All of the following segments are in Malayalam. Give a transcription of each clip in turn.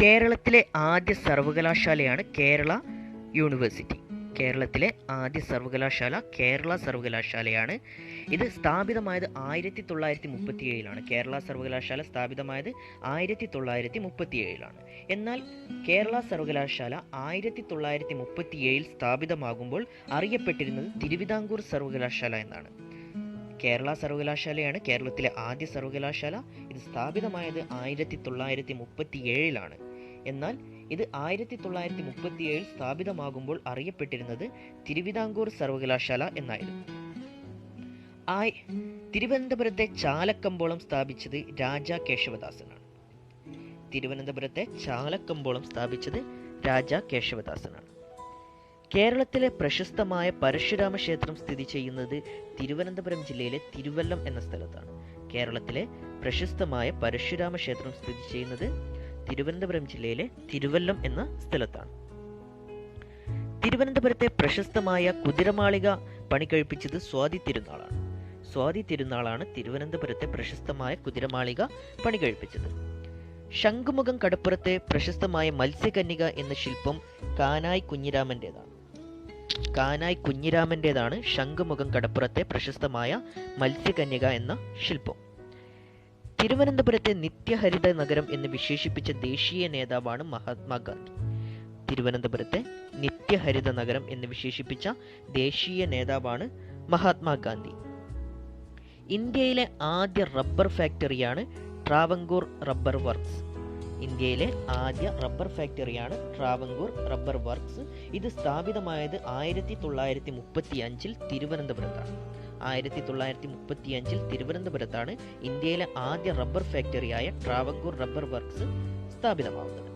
കേരളത്തിലെ ആദ്യ സർവകലാശാലയാണ് കേരള യൂണിവേഴ്സിറ്റി. കേരളത്തിലെ ആദ്യ സർവകലാശാല കേരള സർവകലാശാലയാണ് ഇത് സ്ഥാപിതമായത് ആയിരത്തി തൊള്ളായിരത്തി മുപ്പത്തി ഏഴിലാണ് കേരള സർവകലാശാല സ്ഥാപിതമായത് ആയിരത്തി തൊള്ളായിരത്തി മുപ്പത്തി ഏഴിലാണ് എന്നാൽ കേരള സർവകലാശാല ആയിരത്തി തൊള്ളായിരത്തി മുപ്പത്തി ഏഴിൽ സ്ഥാപിതമാകുമ്പോൾ അറിയപ്പെട്ടിരുന്നത് തിരുവിതാംകൂർ സർവകലാശാല എന്നാണ്. കേരള സർവകലാശാലയാണ് കേരളത്തിലെ ആദ്യ സർവകലാശാല ഇത് സ്ഥാപിതമായത് ആയിരത്തി തൊള്ളായിരത്തി മുപ്പത്തി ഏഴിലാണ് എന്നാൽ ഇത് ആയിരത്തി തൊള്ളായിരത്തി മുപ്പത്തി ഏഴിൽ സ്ഥാപിതമാകുമ്പോൾ അറിയപ്പെട്ടിരുന്നത് തിരുവിതാംകൂർ സർവകലാശാല എന്നായിരുന്നു. ആയി തിരുവനന്തപുരത്തെ ചാലക്കമ്പോളം സ്ഥാപിച്ചത് രാജ കേശവദാസനാണ്. തിരുവനന്തപുരത്തെ ചാലക്കമ്പോളം സ്ഥാപിച്ചത് രാജ കേശവദാസനാണ്. കേരളത്തിലെ പ്രശസ്തമായ പരശുരാമ ക്ഷേത്രം സ്ഥിതി ചെയ്യുന്നത് തിരുവനന്തപുരം ജില്ലയിലെ തിരുവല്ലം എന്ന സ്ഥലത്താണ്. കേരളത്തിലെ പ്രശസ്തമായ പരശുരാമ ക്ഷേത്രം സ്ഥിതി ചെയ്യുന്നത് തിരുവനന്തപുരം ജില്ലയിലെ തിരുവല്ലം എന്ന സ്ഥലത്താണ്. തിരുവനന്തപുരത്തെ പ്രശസ്തമായ കുതിരമാളിക പണികഴിപ്പിച്ചത് സ്വാതി തിരുനാളാണ്. സ്വാതി തിരുനാളാണ് തിരുവനന്തപുരത്തെ പ്രശസ്തമായ കുതിരമാളിക പണികഴിപ്പിച്ചത് ശംഖുമുഖം കടപ്പുറത്തെ പ്രശസ്തമായ മത്സ്യകന്യക എന്ന ശില്പം കാനായി കുഞ്ഞിരാമന്റെതാണ് കാനായി കുഞ്ഞിരാമന്റെതാണ് ശംഖുമുഖം കടപ്പുറത്തെ പ്രശസ്തമായ മത്സ്യകന്യക എന്ന ശില്പം. തിരുവനന്തപുരത്തെ നിത്യഹരിത നഗരം എന്ന് വിശേഷിപ്പിച്ച ദേശീയ നേതാവാണ് മഹാത്മാഗാന്ധി തിരുവനന്തപുരത്തെ നിത്യഹരിത നഗരം എന്ന് വിശേഷിപ്പിച്ച ദേശീയ നേതാവാണ് മഹാത്മാഗാന്ധി ഇന്ത്യയിലെ ആദ്യ റബ്ബർ ഫാക്ടറിയാണ് ട്രാവങ്കൂർ റബ്ബർ വർക്ക്സ്. ഇന്ത്യയിലെ ആദ്യ റബ്ബർ ഫാക്ടറിയാണ് ട്രാവങ്കൂർ റബ്ബർ വർക്ക്സ്. ഇത് സ്ഥാപിതമായത് ആയിരത്തി തൊള്ളായിരത്തി മുപ്പത്തി അഞ്ചിൽ തിരുവനന്തപുരത്താണ്. ആയിരത്തി തൊള്ളായിരത്തി മുപ്പത്തി അഞ്ചിൽ തിരുവനന്തപുരത്താണ് ഇന്ത്യയിലെ ആദ്യ റബ്ബർ ഫാക്ടറിയായ ട്രാവങ്കൂർ റബ്ബർ വർക്ക്സ് സ്ഥാപിതമാവുന്നത്.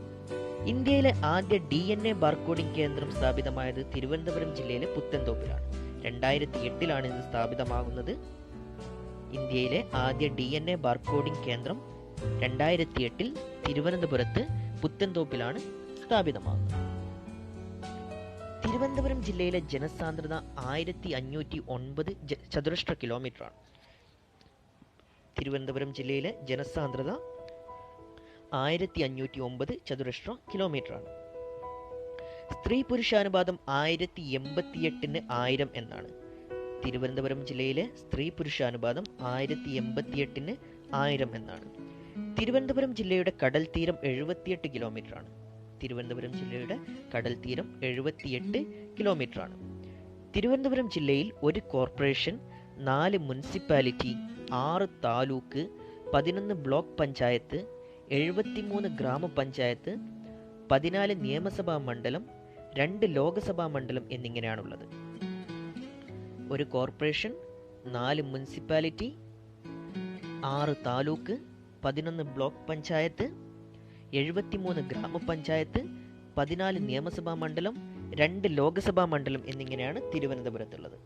ഇന്ത്യയിലെ ആദ്യ ഡി എൻ എ ബാർകോഡിംഗ് കേന്ദ്രം സ്ഥാപിതമായത് തിരുവനന്തപുരം ജില്ലയിലെ പുത്തൻതോപ്പിലാണ്. രണ്ടായിരത്തി എട്ടിലാണ് ഇത് സ്ഥാപിതമാകുന്നത്. ഇന്ത്യയിലെ ആദ്യ ഡി എൻ എ ബാർകോഡിംഗ് കേന്ദ്രം രണ്ടായിരത്തി എട്ടിൽ തിരുവനന്തപുരത്ത് പുത്തൻതോപ്പിലാണ് സ്ഥാപിതമാകുന്നത്. തിരുവനന്തപുരം ജില്ലയിലെ ജനസാന്ദ്രത ആയിരത്തി അഞ്ഞൂറ്റി ഒൻപത് ചതുരശ്ര കിലോമീറ്റർ ആണ് തിരുവനന്തപുരം ജില്ലയിലെ ജനസാന്ദ്രത ആയിരത്തി അഞ്ഞൂറ്റി ഒമ്പത് ചതുരശ്ര കിലോമീറ്റർ ആണ് സ്ത്രീ പുരുഷാനുപാതം ആയിരത്തി എൺപത്തിയെട്ടിന് ആയിരം എന്നാണ്. തിരുവനന്തപുരം ജില്ലയിലെ സ്ത്രീ പുരുഷാനുപാതം ആയിരത്തി എൺപത്തിയെട്ടിന് ആയിരം എന്നാണ്. തിരുവനന്തപുരം ജില്ലയുടെ കടൽ തീരം എഴുപത്തിയെട്ട് കിലോമീറ്റർ ആണ് തിരുവനന്തപുരം ജില്ലയുടെ കടൽ തീരം എഴുപത്തിയെട്ട് കിലോമീറ്റർ ആണ് തിരുവനന്തപുരം ജില്ലയിൽ ഒരു കോർപ്പറേഷൻ നാല് മുനിസിപ്പാലിറ്റി ആറ് താലൂക്ക് പതിനൊന്ന് ബ്ലോക്ക് പഞ്ചായത്ത് എഴുപത്തിമൂന്ന് ഗ്രാമപഞ്ചായത്ത് പതിനാല് നിയമസഭാ മണ്ഡലം രണ്ട് ലോകസഭാ മണ്ഡലം എന്നിങ്ങനെയാണുള്ളത്. ഒരു കോർപ്പറേഷൻ നാല് മുനിസിപ്പാലിറ്റി ആറ് താലൂക്ക് പതിനൊന്ന് ബ്ലോക്ക് പഞ്ചായത്ത് എഴുപത്തിമൂന്ന് ഗ്രാമപഞ്ചായത്ത് പതിനാല് നിയമസഭാ മണ്ഡലം രണ്ട് ലോകസഭാ മണ്ഡലം എന്നിങ്ങനെയാണ് തിരുവനന്തപുരത്തുള്ളത്.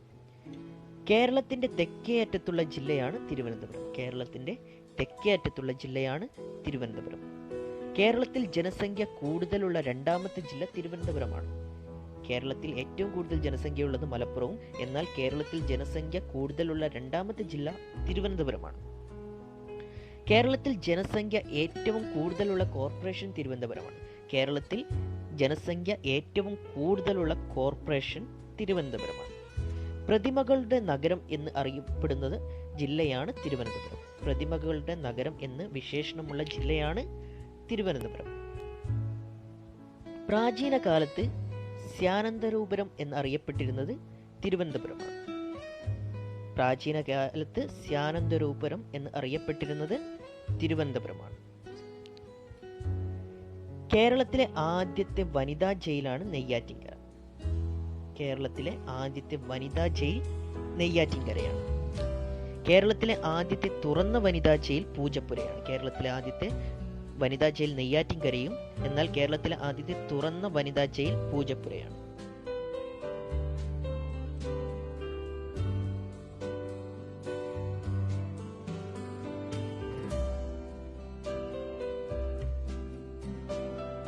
കേരളത്തിന്റെ തെക്കേ അറ്റത്തുള്ള ജില്ലയാണ് തിരുവനന്തപുരം. കേരളത്തിന്റെ തെക്കേ അറ്റത്തുള്ള ജില്ലയാണ് തിരുവനന്തപുരം. കേരളത്തിൽ ജനസംഖ്യ കൂടുതലുള്ള രണ്ടാമത്തെ ജില്ല തിരുവനന്തപുരമാണ്. കേരളത്തിൽ ഏറ്റവും കൂടുതൽ ജനസംഖ്യയുള്ളത് മലപ്പുറവും എന്നാൽ കേരളത്തിൽ ജനസംഖ്യ കൂടുതലുള്ള രണ്ടാമത്തെ ജില്ല തിരുവനന്തപുരമാണ്. കേരളത്തിൽ ജനസംഖ്യ ഏറ്റവും കൂടുതലുള്ള കോർപ്പറേഷൻ തിരുവനന്തപുരമാണ്. കേരളത്തിൽ ജനസംഖ്യ ഏറ്റവും കൂടുതലുള്ള കോർപ്പറേഷൻ തിരുവനന്തപുരമാണ്. പ്രതിമകളുടെ നഗരം എന്ന് അറിയപ്പെടുന്നത് ജില്ലയാണ് തിരുവനന്തപുരം. പ്രതിമകളുടെ നഗരം എന്ന് വിശേഷണമുള്ള ജില്ലയാണ് തിരുവനന്തപുരം. പ്രാചീന കാലത്ത് സ്യാനന്ദരൂപരം എന്നറിയപ്പെട്ടിരുന്നത് തിരുവനന്തപുരമാണ്. പ്രാചീന കാലത്ത് സ്യാനന്ദരൂപരം എന്ന് അറിയപ്പെട്ടിരുന്നത് തിരുവനന്തപുരമാണ്. കേരളത്തിലെ ആദ്യത്തെ വനിതാ ജയിലാണ് നെയ്യാറ്റിൻകര. കേരളത്തിലെ ആദ്യത്തെ വനിതാ ജയിൽ നെയ്യാറ്റിൻകരയാണ്. കേരളത്തിലെ ആദ്യത്തെ തുറന്ന വനിതാ ജയിൽ പൂജപ്പുരയാണ്. കേരളത്തിലെ ആദ്യത്തെ വനിതാ ജയിൽ നെയ്യാറ്റിൻകരയും എന്നാൽ കേരളത്തിലെ ആദ്യത്തെ തുറന്ന വനിതാ ജയിൽ പൂജപ്പുരയാണ്.